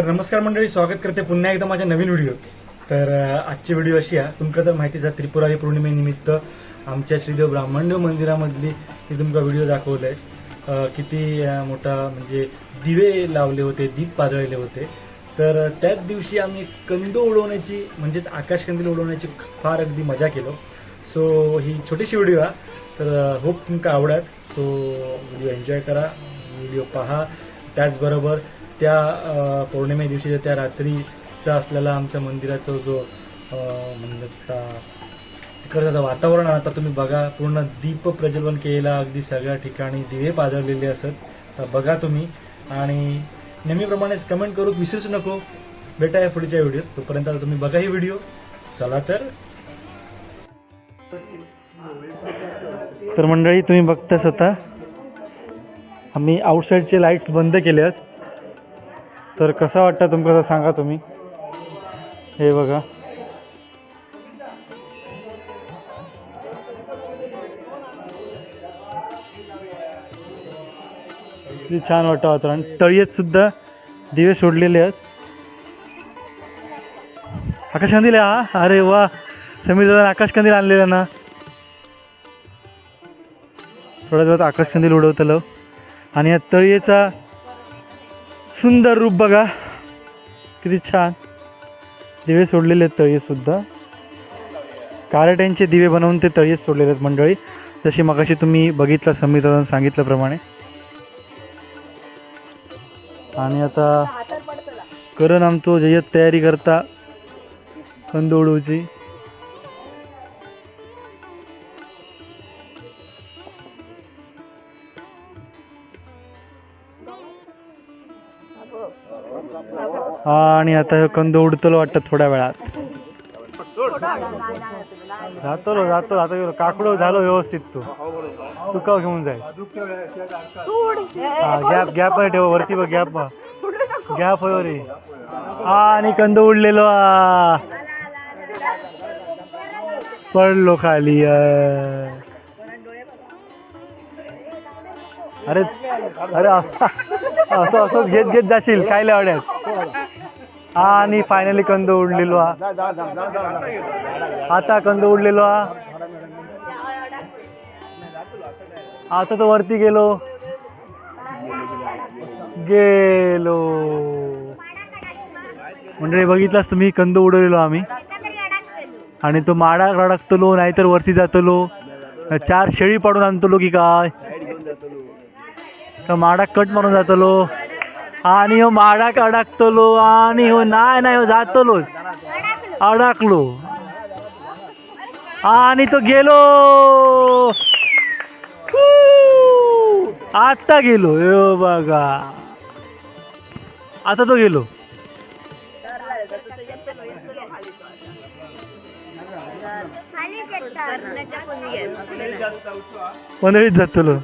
तर नमस्कार मंडळी स्वागत करते पुन्हा एकदा माझ्या नवीन व्हिडिओ. तर आजची व्हिडिओ अशी आहे. तुमका तर माहितीच आहे त्रिपुरारी पौर्णिमेनिमित्त आमच्या श्रीदेव ब्राह्मणदेव मंदिरामधली मी तुमका व्हिडिओ दाखवलाय. आहेत किती मोठा म्हणजे दिवे लावले होते दीप पाजळले होते. तर त्याच दिवशी आम्ही कंदो उडवण्याची म्हणजेच आकाशकंदील उडवण्याची फार अगदी मजा केलो. सो ही छोटीशी व्हिडिओ आहे. तर होप तुमका आवडत. सो व्हिडिओ एन्जॉय करा. व्हिडिओ पहा. त्याचबरोबर त्या पौर्णिमे दिवशीच्या त्या रात्रीचा असलेला आमच्या मंदिराचा जो म्हणजे तिकडचं वातावरण आता तुम्ही बघा पूर्ण दीप प्रज्वलन केलेला अगदी सगळ्या ठिकाणी दिवे पाजळलेले असत. तर बघा तुम्ही. आणि नेहमीप्रमाणेच कमेंट करू विसरूच नको. भेटा या पुढच्या व्हिडिओ तोपर्यंत आता तुम्ही बघा ही व्हिडिओ. चला तर. तर मंडळी तुम्ही बघताच आता आम्ही आउटसाईडचे लाईट्स बंद केले आहेत तर कसा वाटतं तुमचं सांगा तुम्ही. हे बघा. किती छान वाटतं वातावरण. तळीत सुद्धा दिवे सोडलेले आहेत. आकाश कंदील हा अरे वा. समीर दादा आकाश कंदील आणलेला ना? थोड्या वेळात आकाश कंदील उडवतलं. आणि या तळीचा सुंदर रूप बघा. किती छान. दिवे सोडलेले आहेत तळी सुद्धा. कार्याट्यांचे दिवे बनवून ते तळीत सोडलेले आहेत मंडळी. जशी मगाशी तुम्ही बघितलं समीतानं सांगितल्याप्रमाणे आणि आता करण आमचो जयत तयारी करता कंदोळूची. हा आणि आता हे कंद उडतलो वाटतं थोड्या वेळात. जातलो जातो आता गेलो काकडो झालो व्यवस्थित तू. तू का घेऊन जाय. हा गॅप गॅप आहे ठेव वरती बघ गॅप गॅप आहे वरी हा आणि कंद उडलेलो. आ. पडलो खाली अरे अरे असं असं घेत घेत जाशील काय लावण्यात आणि फायनली कंद उडलेलो हा. आता कंद उडलेलो हा. आता तो वरती गेलो. गेलो. म्हणजे बघितलास तुम्ही कंद उडवलेलो आम्ही. आणि तो माडा अडकतलो नाहीतर वरती जातलो. चार शेळी पाडून आणतलो की काय? तर माडा कट मारून जातलो. आणि हो माडाक अडकतलो आणि हो नाही नाही हो जातलो. अडकलो. आणि तो गेलो. हू! आता गेलो. यो बघा. आता तो गेलो. पंधरीत जातलो?